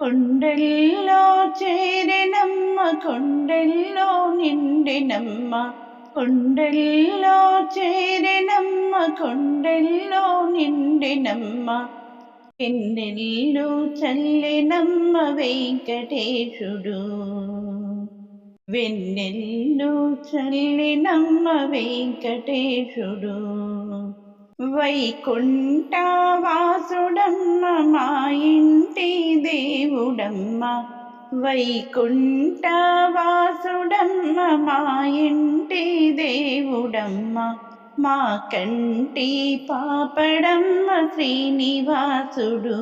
కొండల్లో చేరినమ్మ కొండల్లో నిండినమ్మ కొండల్లో చేరినమ్మ కొండల్లో నిండినమ్మ ఎన్నెల్లు చల్లినమ్మ వెంకటేశుడు వెన్నెల్లు చల్లినమ్మ వెంకటేశుడు వైకుంఠ వైకుంఠవాసుడమ్మ మా ఇంటి దేవుడమ్మ. వైకుంఠవాసుడమ్మ మా ఇంటి దేవుడమ్మ. మా కంటి పాపడమ్మ శ్రీనివాసుడు.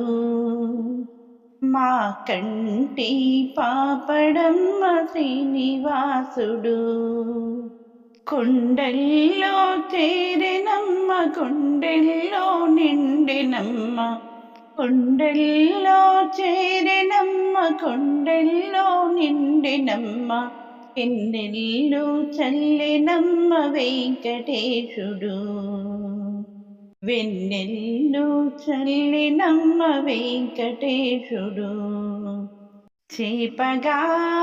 మా కంటి పాపడమ్మ శ్రీనివాసుడు. కొండల్లో చేరినమ్మ కొండల్లో నిండినమ్మ. కొండల్లో చేరినమ్మ కొండల్లో నిండినమ్మ. ఎన్నెల్లు చల్లినమ్మ వెంకటేశుడు. వెన్నెల్లు చల్లినమ్మ వెంకటేశుడు. చేపగా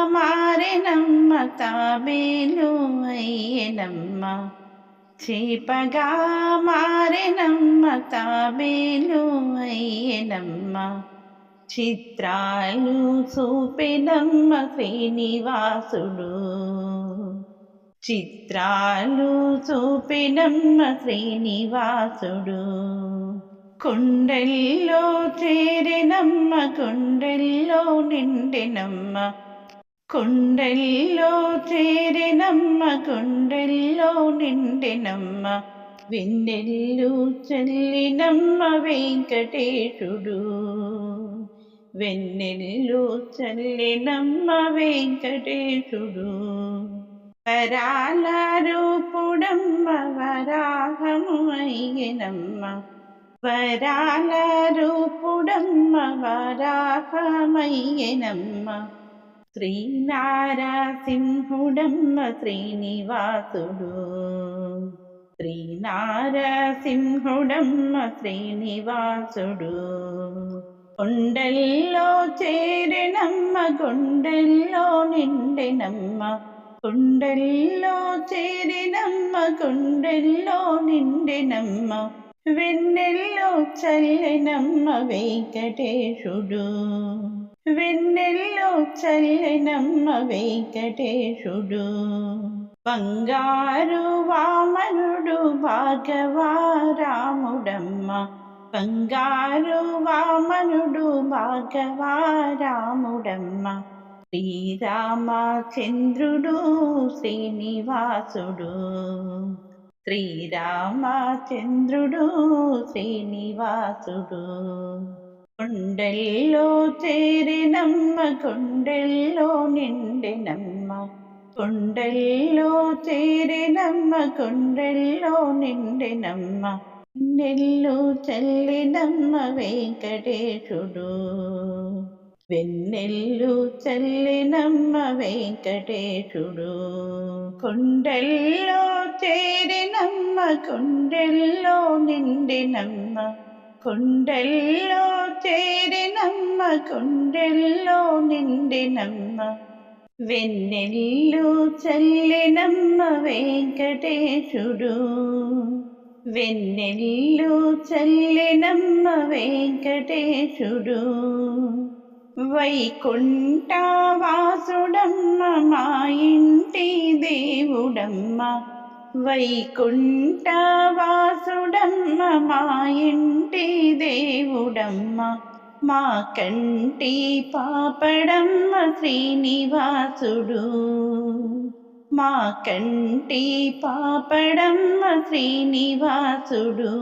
మారినమ్మ తాబేలు అయ్యనమ్మ. చేపగా మారినమ్మ తాబేలు అయ్యనమ్మ. చిత్రాలు చూపినమ్మ శ్రీనివాసుడు. చిత్రాలు చూపినమ్మ శ్రీనివాసుడు. కొండల్లో చేరినమ్మ కొండల్లో నిండినమ్మ. కొండల్లో చేరినమ్మ కొండల్లో నిండినమ్మ. వెన్నెల్లు చల్లినమ్మ వెంకటేశుడు. వెన్నెల్లు చల్లినమ్మ వెంకటేశుడు. వరాల రూపుడమ్మ వరాహము అయ్యనమ్మ. వరాల రూపుడమ్మ వరాహమయ్యనమ్మ శ్రీనారసింహుడమ్మ శ్రీనివాసుడు శ్రీనారసింహుడమ్మ శ్రీనివాసుడు కొండల్లో చేరినమ్మ కొండల్లో నిండినమ్మ కొండల్లో చేరినమ్మ కొండల్లో నిండినమ్మ వెన్నెల్లో చల్లెనమ్మ వెంకటేశుడు. వెన్నెల్లో చల్లెనమ్మ వెంకటేశుడు. బంగారు వామనుడు భాగవారాముడమ్మ బంగారు వామనుడు భాగవారాముడమ్మ శ్రీరామచంద్రుడు శ్రీనివాసుడు. శ్రీరామచంద్రుడు శ్రీనివాసుడు. కొండల్లో చేరినమ్మ కొండల్లో నిండినమ్మ కొండల్లో చేరినమ్మ కొండల్లో నిండినమ్మ నెల్లు చల్లినమ్మ వెంకటేశుడు. వెన్నెల్లు చల్లినమ్మ వెంకటేశుడు. కొండల్లో చేరినమ్మ కొండల్లో నిండినమ్మ కొండల్లో చేరినమ్మ కొండల్లో నిండినమ్మ వెన్నెల్లు చల్లినమ్మ వెంకటేశుడు వెన్నెల్లు చల్లినమ్మ వెంకటేశుడు వైకుంఠ వాసుడమ్మ మా ఇంటి దేవుడమ్మ వైకుంఠ వాసుడమ్మ మా ఇంటి దేవుడమ్మ మా కంటి పాపడమ్మ శ్రీనివాసుడు. మా కంటి పాపడమ్మ శ్రీనివాసుడు.